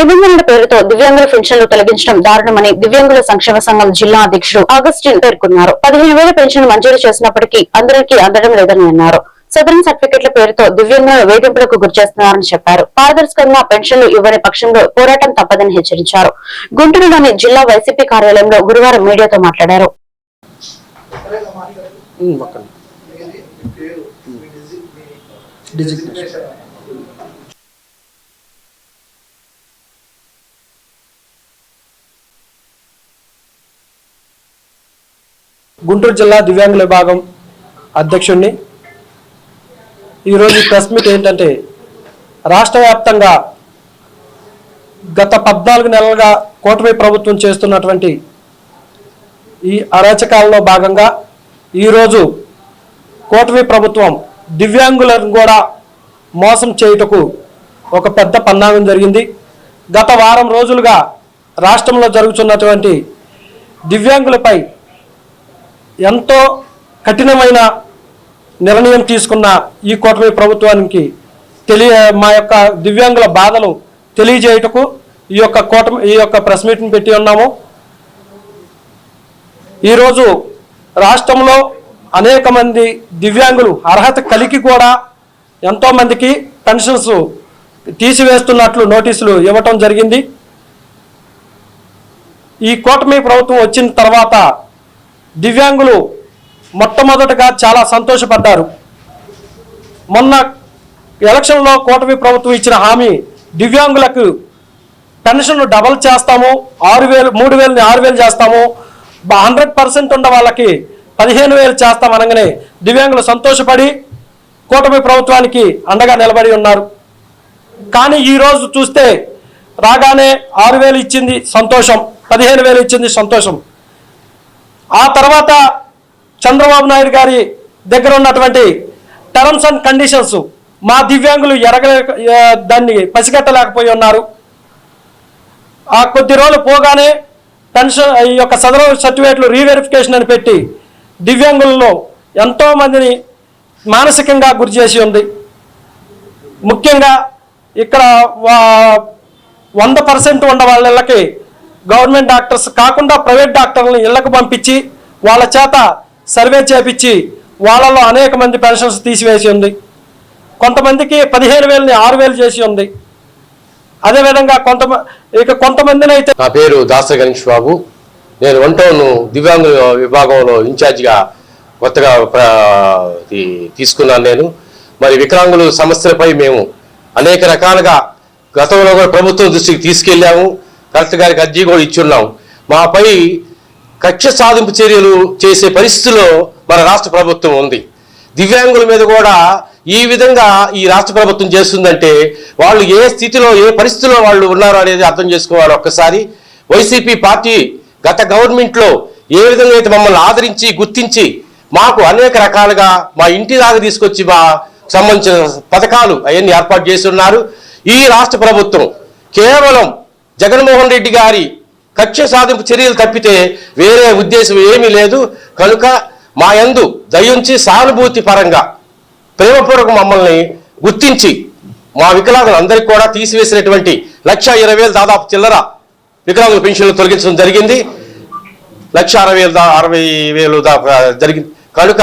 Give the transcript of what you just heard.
నిబంధనల పేరుతో దివ్యాంగుల పెన్షన్లు తొలగించడం దారుణమని దివ్యాంగుల సంక్షేమ సంఘం జిల్లా అధ్యక్షుడు ఆగస్టిన్ పేర్కొన్నారు. పదిహేను వేల పెన్షన్ మంజూరు చేసినప్పటికీ అందరికీ అందడం లేదని అన్నారు. సదరన్ సర్టిఫికెట్ల పేరుతో దివ్యాంగులను వేధింపులకు గురిచేస్తున్నారని చెప్పారు. పారదర్శకంగా పెన్షన్లు ఇవ్వని పక్షంలో పోరాటం తప్పదని హెచ్చరించారు. గుంటూరులోని జిల్లా వైసీపీ కార్యాలయంలో గురువారం మీడియాతో మాట్లాడారు. డిజిగ్నేషన్. గుంటూరు జిల్లా దివ్యాంగుల విభాగం అధ్యక్షుడిని ఈరోజు ఈ ప్రెస్ మీట్ ఏంటంటే రాష్ట్ర వ్యాప్తంగా గత పద్నాలుగు నెలలుగా కూటమి ప్రభుత్వం చేస్తున్నటువంటి ఈ అరాచకాలలో భాగంగా ఈరోజు కూటమి ప్రభుత్వం దివ్యాంగులను కూడా మోసం చేయుటకు ఒక పెద్ద పన్నాగం జరిగింది. గత వారం రోజులుగా రాష్ట్రంలో జరుగుతున్నటువంటి దివ్యాంగులపై ఎంతో కఠినమైన నిర్ణయం తీసుకున్న ఈ కూటమి ప్రభుత్వానికి తెలియ మా యొక్క దివ్యాంగుల బాధలు తెలియజేయుటకు ఈ యొక్క కూటమి ఈ యొక్క ప్రెస్ మీట్ని పెట్టి ఉన్నాము. ఈరోజు రాష్ట్రంలో అనేక మంది దివ్యాంగులు అర్హత కలిగి కూడా ఎంతోమందికి పెన్షన్స్ తీసివేస్తున్నట్లు నోటీసులు ఇవ్వటం జరిగింది. ఈ కూటమి ప్రభుత్వం వచ్చిన తర్వాత దివ్యాంగులు మొట్టమొదటగా చాలా సంతోషపడ్డారు. మొన్న ఎలక్షన్లో కూటమి ప్రభుత్వం ఇచ్చిన హామీ దివ్యాంగులకు పెన్షన్ డబల్ చేస్తాము ఆరు వేలు మూడు వేలని ఆరు వేలు చేస్తాము హండ్రెడ్ పర్సెంట్ ఉన్న వాళ్ళకి పదిహేను వేలు చేస్తాం అనగానే దివ్యాంగులు సంతోషపడి కూటమి ప్రభుత్వానికి అండగా నిలబడి ఉన్నారు. కానీ ఈరోజు చూస్తే రాగానే ఆరు వేలు ఇచ్చింది సంతోషం పదిహేను వేలు ఇచ్చింది సంతోషం. ఆ తర్వాత చంద్రబాబు నాయుడు గారి దగ్గర ఉన్నటువంటి టర్మ్స్ అండ్ కండిషన్స్ మా దివ్యాంగులు ఎరగలే దాన్ని పసిగట్టలేకపోయి ఉన్నారు. ఆ కొద్ది రోజులు పోగానే పెన్షన్ ఈ యొక్క సదరు సర్టిఫికేట్లు రీవెరిఫికేషన్ అని పెట్టి దివ్యాంగులలో ఎంతోమందిని మానసికంగా గురి చేసి ఉంది. ముఖ్యంగా ఇక్కడ వా- వంద పర్సెంట్ ఉన్న వాళ్ళకి గవర్నమెంట్ డాక్టర్స్ కాకుండా ప్రైవేట్ డాక్టర్లను ఇళ్ళకు పంపించి వాళ్ళ చేత సర్వే చేపించి వాళ్ళలో అనేక మంది పెన్షన్స్ తీసివేసి ఉంది. కొంతమందికి పదిహేను వేలని ఆరు వేలు చేసి ఉంది. అదేవిధంగా కొంత ఇక కొంతమందిని అయితే నా పేరు దాస గణేష్ బాబు. నేను వన్ టౌన్ దివ్యాంగుల విభాగంలో ఇన్ఛార్జిగా కొత్తగా తీసుకున్నాను నేను. మరి వికలాంగుల సమస్యలపై మేము అనేక రకాలుగా గతంలో కూడా ప్రభుత్వం దృష్టికి తీసుకెళ్ళాము. కలెక్టర్ గారికి అర్జీ కూడా ఇచ్చున్నాం. మాపై కక్ష సాధింపు చర్యలు చేసే పరిస్థితిలో మన రాష్ట్ర ప్రభుత్వం ఉంది. దివ్యాంగుల మీద కూడా ఈ విధంగా ఈ రాష్ట్ర ప్రభుత్వం చేస్తుందంటే వాళ్ళు ఏ స్థితిలో ఏ పరిస్థితిలో వాళ్ళు ఉన్నారు అనేది అర్థం చేసుకోవాలి ఒక్కసారి. వైసీపీ పార్టీ గత గవర్నమెంట్లో ఏ విధంగా అయితే మమ్మల్ని ఆదరించి గుర్తించి మాకు అనేక రకాలుగా మా ఇంటి దాకా తీసుకొచ్చి మా సంబంధించిన పథకాలు అవన్నీ ఏర్పాటు చేసి ఉన్నారు. ఈ రాష్ట్ర ప్రభుత్వం కేవలం జగన్మోహన్ రెడ్డి గారి కక్ష సాధింపు చర్యలు తప్పితే వేరే ఉద్దేశం ఏమీ లేదు. కనుక మా యందు దయించి సానుభూతి పరంగా ప్రేమపూర్వక మమ్మల్ని గుర్తించి మా వికలాంగులు అందరికీ కూడా తీసివేసినటువంటి లక్ష ఇరవై వేలు దాదాపు చిల్లర వికలాంగుల పెన్షన్లు తొలగించడం జరిగింది. లక్ష అరవై వేలు అరవై వేలు దాకా జరిగింది. కనుక